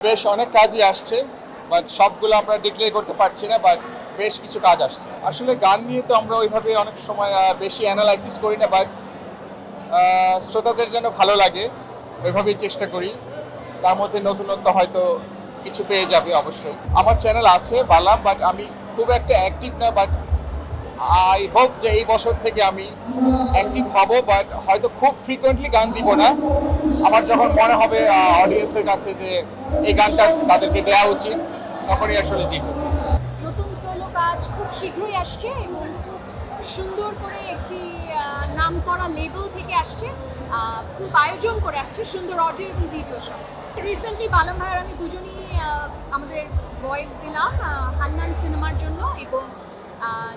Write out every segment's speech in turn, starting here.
বেশ অনেক কাজই আসছে বাট সবগুলো আমরা ডিক্লেয়ার করতে পারছি না বাট বেশ কিছু কাজ আসছে। আসলে গান নিয়ে তো আমরা ওইভাবে অনেক সময় বেশি অ্যানালাইসিস করি না বাট শ্রোতাদের যেন ভালো লাগে, ওইভাবেই চেষ্টা করি। তার মধ্যে নতুনত্ব হয়তো কিছু পেয়ে যাবে অবশ্যই। আমার চ্যানেল আছে বালাম বাট আমি খুব একটা অ্যাক্টিভ না বাট আই হোপ যে এই বছর থেকে আমি অ্যাক্টিভ হব, বাট হয়তো খুব ফ্রিকোয়েন্টলি গান দিব না। আমার যখন মনে হবে অডিয়েন্সের কাছে যে এই গানটা তাদেরকে দেওয়া উচিত, তখনই আসলে দিব। নতুন সোলো কাজ খুব শীঘ্রই আসছে এবং খুব সুন্দর করে একটি নাম করা লেবেল থেকে আসছে খুব আয়োজন করে আসছে সুন্দর অডিও এবং ভিডিও সহ। রিসেন্টলি বালাম ভাইয়ের আমি দুজনই আমাদের ভয়েস দিলাম হান্নান সিনেমার জন্য এবং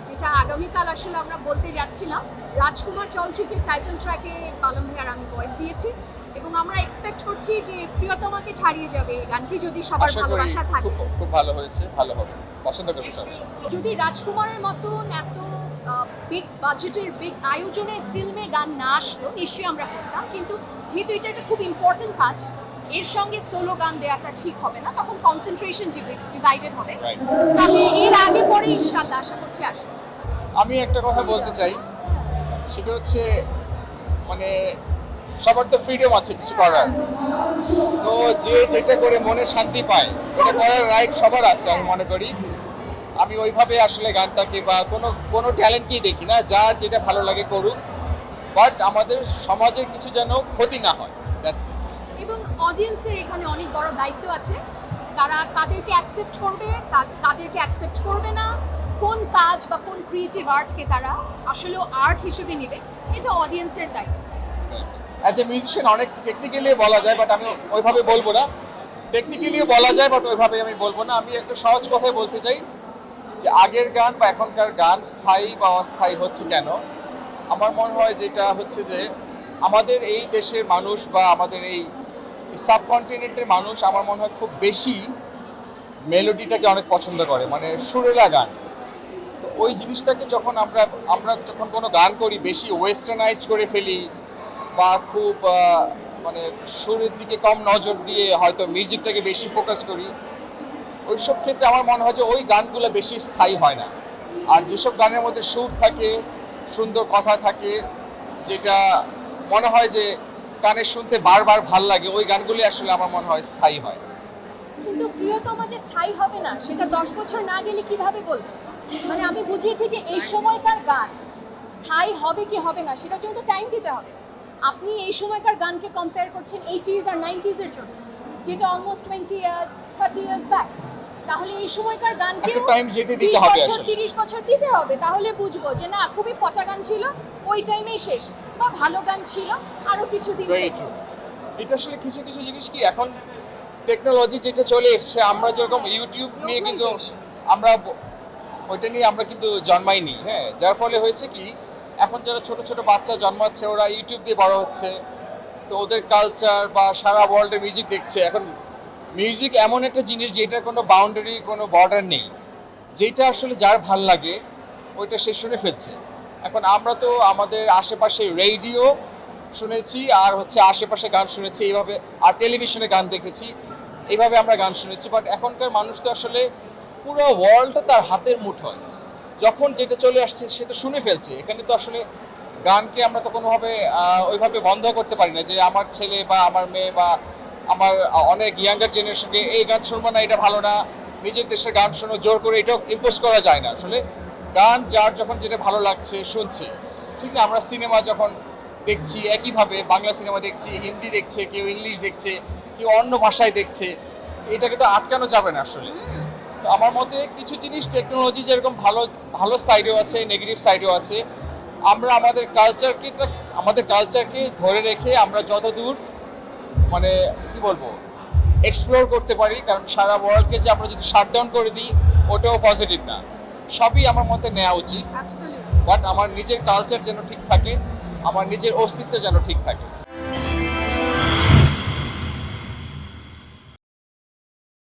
যেটা আগামীকাল আসলে আমরা বলতে যাচ্ছিলাম রাজকুমার চলচ্চিত্রের টাইটেল ট্র্যাকে বালাম ভাইয়ার আমি ভয়েস দিয়েছি এবং আমরা এক্সপেক্ট করছি যে প্রিয়তমাকে ছাড়িয়ে যাবে গানটি যদি সবার ভালোবাসা থাকে। খুব ভালো হয়েছে ভালো হবে। পছন্দ করবে সবাই। যদি রাজকুমারের মতন এত বিগ বাজেটের বিগ আয়োজনের ফিল্মে গান না আসতো নিশ্চয়ই আমরা করতাম। কিন্তু যেহেতু এটা একটা খুব ইম্পর্টেন্ট কাজ এর সঙ্গে সোলো গান দেওয়াটা ঠিক হবে না তখন কনসেন্ট্রেশন ডিভাইডেড হবে. তবে এর আগে পরে ইনশাল্লাহ আশা করছি আসবে। আমি একটা কথা বলতে চাই সেটা হচ্ছে মানে সবার তো ফ্রিডম আছে কিছু করার। তো যে যেটা করে মনে শান্তি পায় এটা করার রাইট সবার আছে আমি মনে করি। আমি ওইভাবে আসলে গানটাকে বা কোনো কোনো ট্যালেন্টকেই দেখি না যার যেটা ভালো লাগে করুক। বাট আমাদের সমাজের কিছু যেন ক্ষতি না হয় it. এবং অডিয়েন্সের এখানে অনেক বড় দায়িত্ব আছে। তারা কাদেরকে অ্যাকসেপ্ট করবে কাদেরকে অ্যাকসেপ্ট করবে না। কোন কাজ বা কোন ক্রিয়েটিভ আর্টকে তারা আসলে আর্ট হিসেবে নেবে, এটা অডিয়েন্সের দায়িত্ব। অ্যাজ এ মিউজিশিয়ান অনেক টেকনিক্যালি বলা যায় বাট আমি ওইভাবে বলব না। টেকনিক্যালিও বলা যায় বাট ওইভাবে আমি বলব না। আমি একটা সহজ কথাই বলতে চাই যে আগের গান বা এখনকার গান স্থায়ী বা অস্থায়ী হচ্ছে কেন? আমার মনে হয় যেটা হচ্ছে যে আমাদের এই দেশের মানুষ বা আমাদের এই সাবকন্টিনেন্টের মানুষ আমার মনে হয় খুব বেশি মেলোডিটাকে অনেক পছন্দ করে মানে সুরেলা গান। তো ওই জিনিসটাকে যখন আমরা আমরা যখন কোনো গান করি, বেশি ওয়েস্টার্নাইজ করে ফেলি বা খুব মানে সুরের দিকে কম নজর দিয়ে হয়তো মিউজিকটাকে বেশি ফোকাস করি, ওইসব ক্ষেত্রে আমার মনে হয় যে ওই গানগুলো বেশি স্থায়ী হয় না। আর যেসব গানের মধ্যে সুর থাকে, সুন্দর কথা থাকে, যেটা মনে হয় যে কানে শুনতে বারবার ভালো লাগে, ওই গানগুলি আসলে আমার মনে হয় স্থায়ী হয়। কিন্তু প্রিয়তমা যে স্থায়ী হবে না, সেটা দশ বছর না গেলে কীভাবে বলব? মানে আমি বুঝিয়েছি যে এই সময়কার গান স্থায়ী হবে কি হবে না, সেটার জন্য তো টাইম দিতে হবে। আপনি এই সময়কার গানকে কম্পেয়ার করছেন এইটিজ আর নাইনটিজের জন্য, যেটা almost twenty years thirty years back তাহলে এই সময়কার গানকে time যেতে দিতে হবে বছর আসলে। তিরিশ বছর দিতে হবে তাহলে বুঝব যে না খুবই পচা গান ছিল ওই টাইমেই শেষ বা ভালো গান ছিল আরও কিছুদিন এটা আসলে কিছু কিছু জিনিস কি এখন টেকনোলজি যেটা চলে এসছে আমরা যেরকম ইউটিউব নিয়ে কিন্তু আমরা ওইটা নিয়ে আমরা কিন্তু জন্মাইনি হ্যাঁ যার ফলে হয়েছে কি এখন যারা ছোট ছোট বাচ্চা জন্মাচ্ছে ওরা ইউটিউব দিয়ে বড় হচ্ছে তো ওদের কালচার বা সারা ওয়ার্ল্ডের মিউজিক দেখছে এখন মিউজিক এমন একটা জিনিস যেটার কোনো বাউন্ডারি কোনো বর্ডার নেই। যেটা আসলে যার ভালো লাগে, ওইটা সে শুনে ফেলছে। এখন আমরা তো আমাদের আশেপাশে রেডিও শুনেছি, আর হচ্ছে আশেপাশে গান শুনেছি, এইভাবে, আর টেলিভিশনে গান দেখেছি, এইভাবে আমরা গান শুনেছি। বাট এখনকার মানুষ তো আসলে পুরো ওয়ার্ল্ডটা তার হাতের মুঠোয় যখন যেটা চলে আসছে, সে তো শুনে ফেলছে। এখানে তো আসলে গানকে আমরা তো কোনোভাবে ওইভাবে বন্ধ করতে পারি না যে আমার ছেলে বা আমার মেয়ে বা আমার অনেক ইয়াঙ্গার জেনারেশনকে এই গান শুনব না, এটা ভালো না। নিজের দেশের গান শোনো, জোর করে, এটাও ইম্পোজ করা যায় না। আসলে গান যার যখন যেটা ভালো লাগছে, শুনছে। ঠিক না? আমরা সিনেমা যখন দেখছি, একইভাবে বাংলা সিনেমা দেখছি, হিন্দি দেখছে, কেউ ইংলিশ দেখছে, কেউ অন্য ভাষায় দেখছে, এটাকে তো আটকানো যাবে না আসলে। তো আমার মতে কিছু জিনিস টেকনোলজি যেরকম ভালো ভালো সাইডেও আছে নেগেটিভ সাইডেও আছে, আমরা আমাদের কালচারকে আমাদের কালচারকে ধরে রেখে আমরা যত দূর মানে কি বলব এক্সপ্লোর করতে পারি। কারণ সারা ওয়ার্ল্ডকে যে আমরা যদি শাটডাউন করে দিই ওটাও পজিটিভ না। সবই আমার মতে নেওয়া উচিত। বাট আমার নিজের কালচার যেন ঠিক থাকে আমার নিজের অস্তিত্ব যেন ঠিক থাকে।